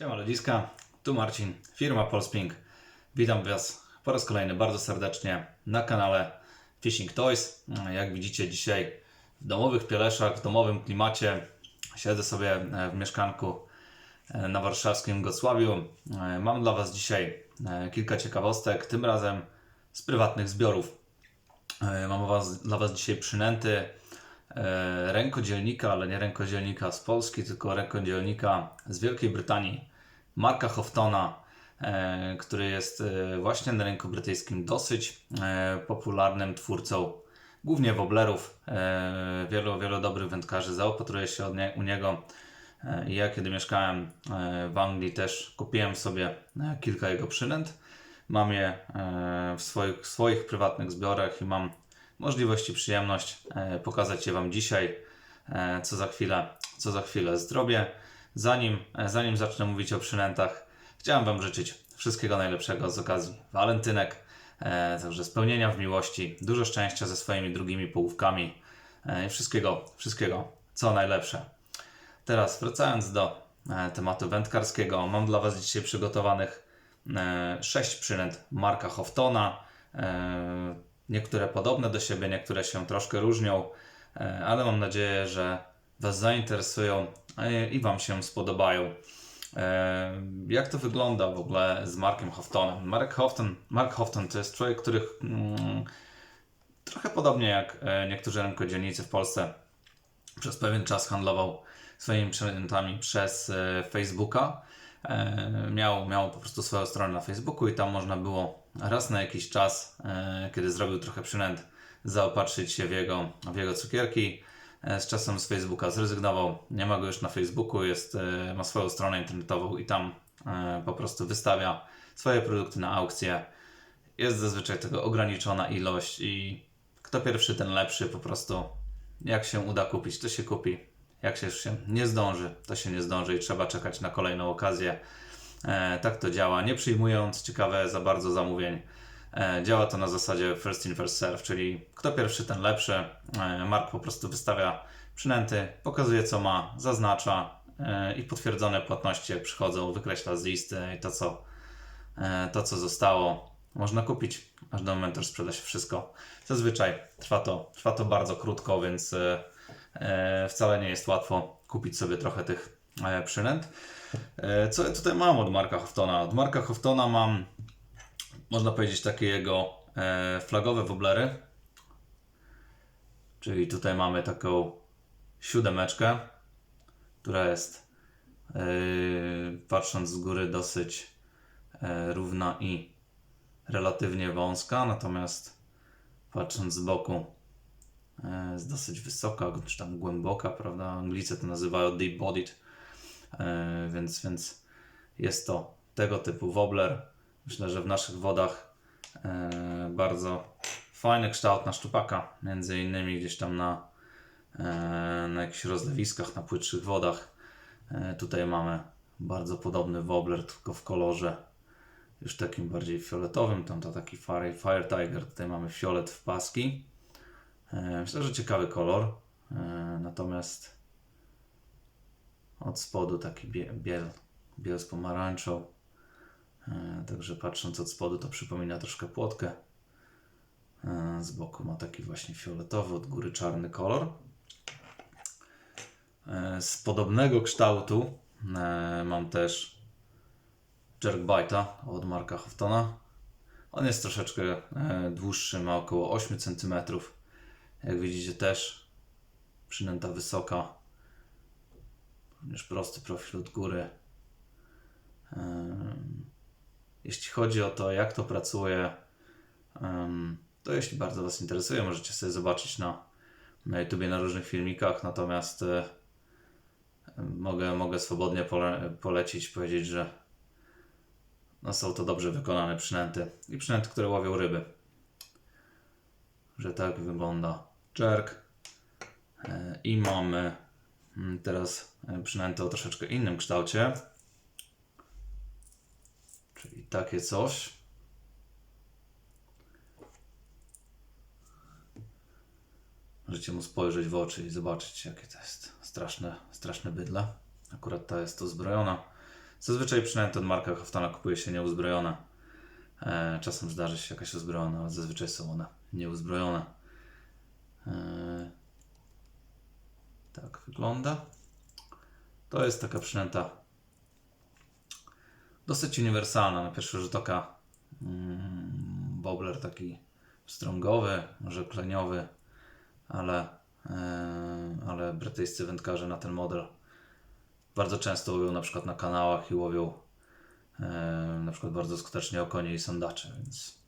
Siema ludziska, tu Marcin, firma Polspring. Witam Was po raz kolejny bardzo serdecznie na kanale Fishing Toys. Jak widzicie dzisiaj w domowych pieleszach, w domowym klimacie siedzę sobie e, w mieszkanku e, na warszawskim Gocławiu. E, Mam dla Was dzisiaj kilka ciekawostek, tym razem z prywatnych zbiorów. Mam was, dla Was dzisiaj przynęty rękodzielnika, ale nie rękodzielnika z Polski, tylko rękodzielnika z Wielkiej Brytanii, Marka Hoftona, e, który jest e, właśnie na rynku brytyjskim dosyć e, popularnym twórcą, głównie woblerów. Wielu, wielu dobrych wędkarzy zaopatruje się od nie, u niego. Ja, kiedy mieszkałem w Anglii, też kupiłem sobie kilka jego przynęt. Mam je w swoich, swoich prywatnych zbiorach i mam możliwość i przyjemność pokazać je Wam dzisiaj, co za chwilę, co za chwilę zrobię. Zanim, zanim zacznę mówić o przynętach, chciałem Wam życzyć wszystkiego najlepszego z okazji walentynek, e, także spełnienia w miłości, dużo szczęścia ze swoimi drugimi połówkami e, i wszystkiego, wszystkiego, co najlepsze. Teraz wracając do e, tematu wędkarskiego, mam dla Was dzisiaj przygotowanych e, sześć przynęt Marka Hoftona. Niektóre podobne do siebie, niektóre się troszkę różnią, ale mam nadzieję, że Was zainteresują i Wam się spodobają. E, Jak to wygląda w ogóle z Markiem Hoftonem? Mark Hofton, Mark Hofton to jest człowiek, który mm, trochę podobnie jak e, niektórzy rękodzielnicy w Polsce przez pewien czas handlował swoimi przynętami przez e, Facebooka. E, miał, miał po prostu swoją stronę na Facebooku i tam można było raz na jakiś czas, e, kiedy zrobił trochę przynęt, zaopatrzyć się w jego, w jego cukierki. E, z czasem z Facebooka zrezygnował, nie ma go już na Facebooku, jest, e, ma swoją stronę internetową i tam e, po prostu wystawia swoje produkty na aukcję. Jest zazwyczaj tego ograniczona ilość i kto pierwszy, ten lepszy po prostu. Jak się uda kupić, to się kupi. Jak się już się nie zdąży, to się nie zdąży i trzeba czekać na kolejną okazję. Tak to działa, nie przyjmując ciekawe za bardzo zamówień. E, działa to na zasadzie first in, first serve, czyli kto pierwszy, ten lepszy. E, Mark po prostu wystawia przynęty, pokazuje co ma, zaznacza e, i potwierdzone płatności przychodzą, wykreśla z listy i to co, to co zostało można kupić, aż do momentu, że sprzeda się wszystko. Zazwyczaj trwa to, trwa to bardzo krótko, więc wcale nie jest łatwo kupić sobie trochę tych przynęt. Co ja tutaj mam od Marka Hoftona? Od Marka Hoftona mam, można powiedzieć, takie jego e, flagowe woblery. Czyli tutaj mamy taką siódemeczkę, która jest e, patrząc z góry dosyć e, równa i relatywnie wąska, natomiast patrząc z boku jest dosyć wysoka, czy tam głęboka, prawda? Anglicy to nazywają deep bodied, więc, więc jest to tego typu wobbler. Myślę, że w naszych wodach e, bardzo fajny kształt na szczupaka, między innymi gdzieś tam na, e, na jakichś rozlewiskach, na płytszych wodach. E, tutaj mamy bardzo podobny wobbler, tylko w kolorze już takim bardziej fioletowym, tam to taki Fire, Fire Tiger, tutaj mamy fiolet w paski. Myślę, że ciekawy kolor, natomiast od spodu taki bie, biel, biel z pomarańczą. E, Także patrząc od spodu to przypomina troszkę płotkę. E, Z boku ma taki właśnie fioletowy, od góry czarny kolor. E, Z podobnego kształtu mam też jerkbaita od Marka Hoftona. On jest troszeczkę dłuższy, ma około 8 cm. Jak widzicie też przynęta wysoka. Również prosty profil od góry. Jeśli chodzi o to, jak to pracuje, to jeśli bardzo Was interesuje, możecie sobie zobaczyć na, na YouTubie, na różnych filmikach. Natomiast e, mogę, mogę swobodnie pole, polecić, powiedzieć, że no są to dobrze wykonane przynęty i przynęty, które łowią ryby. Że tak wygląda jerk. E, I mamy mm, teraz e, przynęty o troszeczkę innym kształcie. Czyli takie coś. Możecie mu spojrzeć w oczy i zobaczyć, jakie to jest straszne, straszne bydle. Akurat ta jest to zbrojona Zazwyczaj przynajmniej od marka Hoftona kupuje się nieuzbrojone. E, czasem zdarzy się jakaś uzbrojona, ale zazwyczaj są one nieuzbrojone. E, tak wygląda. To jest taka przynęta dosyć uniwersalna na pierwszy rzut oka. Mm, Wobbler taki strągowy, może kleniowy, ale, e, ale brytyjscy wędkarze na ten model bardzo często łowią na przykład na kanałach i łowią e, na przykład bardzo skutecznie okonie i sondacze, więc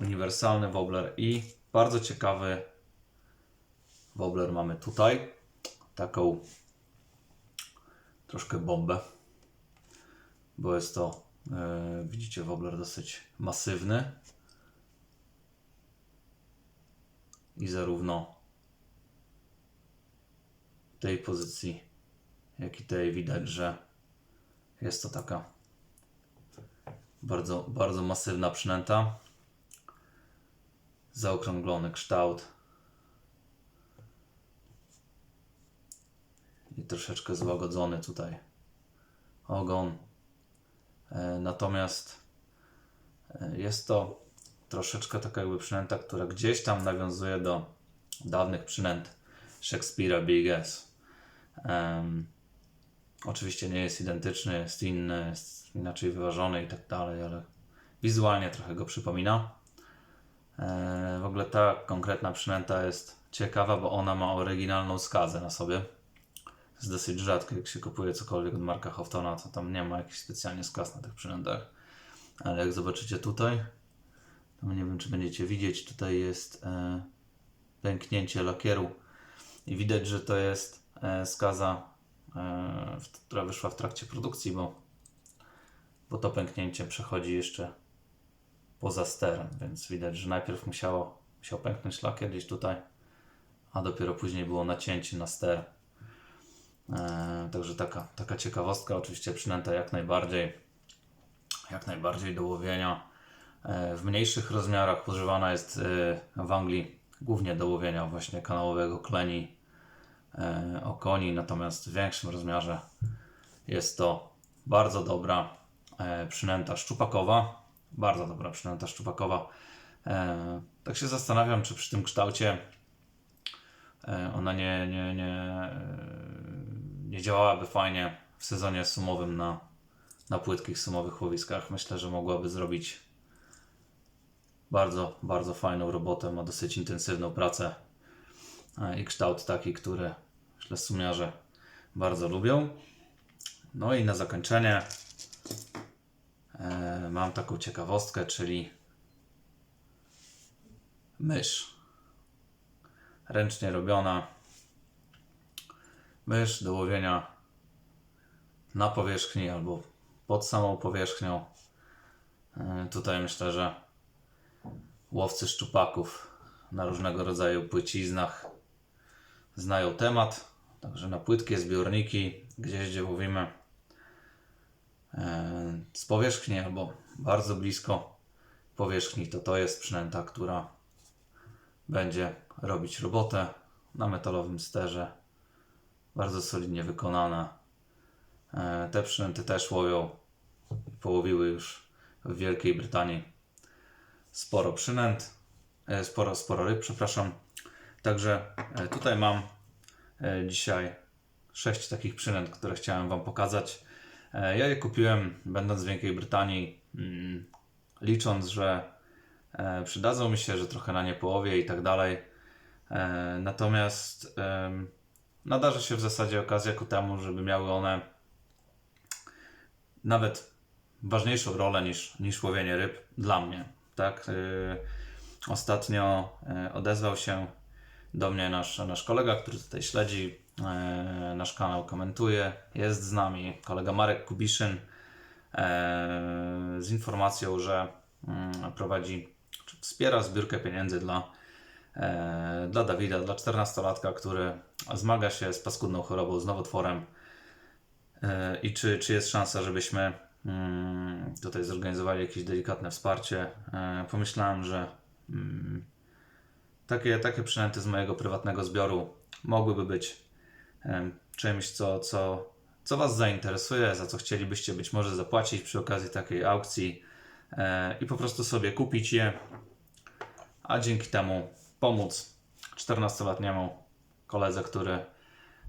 uniwersalny wobbler i bardzo ciekawy wobbler mamy tutaj taką troszkę bombę bo jest to e, widzicie wobbler dosyć masywny. I zarówno tej pozycji jak i tej widać, że jest to taka bardzo, bardzo masywna przynęta. Zaokrąglony kształt i troszeczkę złagodzony tutaj ogon. E, Natomiast e, jest to troszeczkę taka jakby przynęta, która gdzieś tam nawiązuje do dawnych przynęt Shakespeare'a Big S. Em, oczywiście nie jest identyczny, jest inny, jest inaczej wyważony i tak dalej, ale wizualnie trochę go przypomina. E, w ogóle ta konkretna przynęta jest ciekawa, bo ona ma oryginalną skazę na sobie. Jest dosyć rzadko, jak się kupuje cokolwiek od Marka Hoftona, to tam nie ma jakichś specjalnie skaz na tych przynętach. Ale jak zobaczycie tutaj, to nie wiem, czy będziecie widzieć, tutaj jest e, pęknięcie lakieru i widać, że to jest e, skaza, e, która wyszła w trakcie produkcji, bo, bo to pęknięcie przechodzi jeszcze poza sterem, więc widać, że najpierw musiało, musiał pęknąć lakier gdzieś tutaj, a dopiero później było nacięcie na ster. E, także taka, taka ciekawostka, oczywiście przynęta jak najbardziej, jak najbardziej do łowienia. E, w mniejszych rozmiarach używana jest e, w Anglii głównie do łowienia właśnie kanałowego kleni, okoni, natomiast w większym rozmiarze jest to bardzo dobra przynęta szczupakowa, bardzo dobra przynęta szczupakowa. Tak się zastanawiam, czy przy tym kształcie ona nie, nie, nie, nie działałaby fajnie w sezonie sumowym na, na płytkich sumowych łowiskach. Myślę, że mogłaby zrobić bardzo, bardzo fajną robotę. Ma dosyć intensywną pracę e, i kształt taki, który myślę sumiarze bardzo lubią. No i na zakończenie e, mam taką ciekawostkę, czyli mysz. Ręcznie robiona mysz do łowienia na powierzchni albo pod samą powierzchnią. E, Tutaj myślę, że łowcy szczupaków na różnego rodzaju płyciznach znają temat. Także na płytkie zbiorniki, gdzieś gdzie łowimy e, z powierzchni albo bardzo blisko powierzchni, to to jest przynęta, która będzie robić robotę na metalowym sterze. Bardzo solidnie wykonana. E, Te przynęty też łowią połowiły już w Wielkiej Brytanii sporo przynęt, e, sporo, sporo ryb, przepraszam. Także e, tutaj mam dzisiaj sześć takich przynęt, które chciałem Wam pokazać. Ja je kupiłem będąc w Wielkiej Brytanii, mm, licząc, że przydadzą mi się, że trochę na nie połowię i tak dalej. Natomiast nadarzy się w zasadzie okazja ku temu, żeby miały one nawet ważniejszą rolę niż, niż łowienie ryb dla mnie. Tak? Yy, ostatnio yy, odezwał się do mnie nasz, nasz kolega, który tutaj śledzi yy, nasz kanał, komentuje. Jest z nami kolega Marek Kubiszyn z informacją, że yy, prowadzi, czy wspiera zbiórkę pieniędzy dla, dla Dawida, dla 14-latka, który zmaga się z paskudną chorobą, z nowotworem. E, I czy, czy jest szansa, żebyśmy mm, tutaj zorganizowali jakieś delikatne wsparcie? E, Pomyślałem, że mm, takie, takie przynęty z mojego prywatnego zbioru mogłyby być czymś, co, co co Was zainteresuje, za co chcielibyście być może zapłacić przy okazji takiej aukcji e, i po prostu sobie kupić je, a dzięki temu pomóc 14-letniemu koledze, który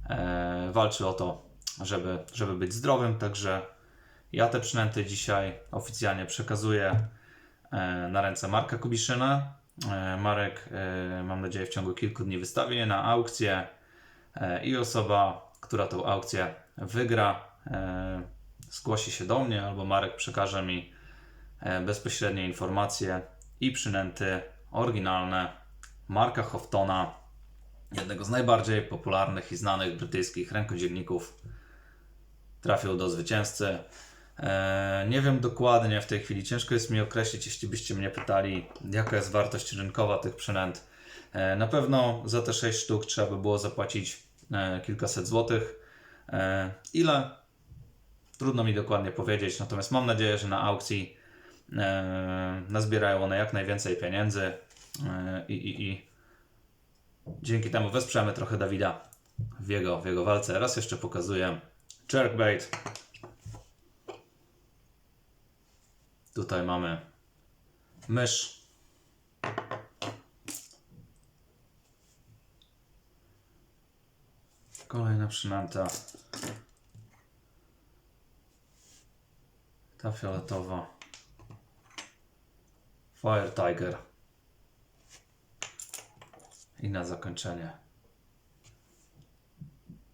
e, walczy o to, żeby, żeby być zdrowym. Także ja te przynęty dzisiaj oficjalnie przekazuję e, na ręce Marka Kubiszyna. E, Marek, e, mam nadzieję, w ciągu kilku dni wystawi je na aukcję e, i osoba, która tą aukcję wygra, e, zgłosi się do mnie albo Marek przekaże mi e, bezpośrednie informacje i przynęty oryginalne Marka Hoftona, jednego z najbardziej popularnych i znanych brytyjskich rękodzielników, trafił do zwycięzcy. E, Nie wiem dokładnie w tej chwili, ciężko jest mi określić, jeśli byście mnie pytali, jaka jest wartość rynkowa tych przynęt. E, Na pewno za te 6 sztuk trzeba by było zapłacić e, kilkaset złotych. Ile? Trudno mi dokładnie powiedzieć, natomiast mam nadzieję, że na aukcji nazbierają one jak najwięcej pieniędzy i, i, i dzięki temu wesprzemy trochę Dawida w jego, w jego walce. Raz jeszcze pokazuję jerkbait. Tutaj mamy mysz. Kolejna przynęta. Ta fioletowa. Fire Tiger. I na zakończenie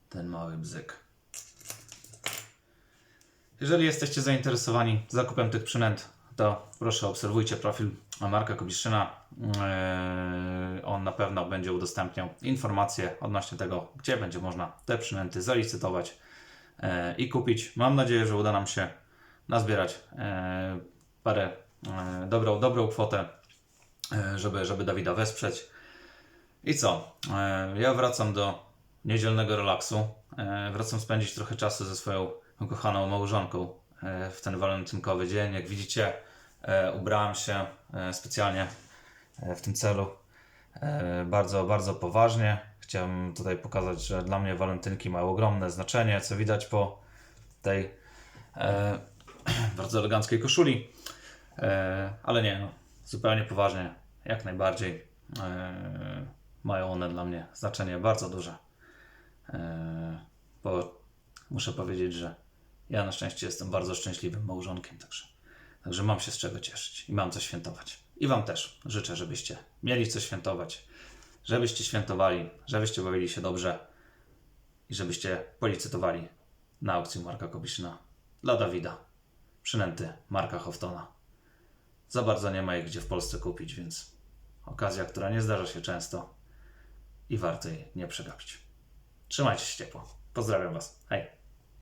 ten mały bzyk. Jeżeli jesteście zainteresowani zakupem tych przynęt, to proszę obserwujcie profil Marka Kubiszyna. Eee, On na pewno będzie udostępniał informacje odnośnie tego, gdzie będzie można te przynęty zalicytować eee, i kupić. Mam nadzieję, że uda nam się nazbierać eee, parę eee, dobrą, dobrą kwotę, żeby, żeby Dawida wesprzeć. I co? E, Ja wracam do niedzielnego relaksu. E, Wracam spędzić trochę czasu ze swoją ukochaną małżonką e, w ten walentynkowy dzień. Jak widzicie, ubrałem się specjalnie w tym celu. Bardzo, bardzo poważnie. Chciałem tutaj pokazać, że dla mnie walentynki mają ogromne znaczenie, co widać po tej bardzo eleganckiej koszuli. Ale nie, no, zupełnie poważnie, jak najbardziej. Mają one dla mnie znaczenie bardzo duże. E, bo muszę powiedzieć, że ja na szczęście jestem bardzo szczęśliwym małżonkiem, także, także mam się z czego cieszyć i mam co świętować. I Wam też życzę, żebyście mieli co świętować, żebyście świętowali, żebyście bawili się dobrze i żebyście policytowali na aukcji Marka Kobiszyna dla Dawida. Przynęty Marka Hoftona. Za bardzo nie ma ich gdzie w Polsce kupić, więc okazja, która nie zdarza się często i warto jej nie przegapić. Trzymajcie się ciepło. Pozdrawiam Was. Hej.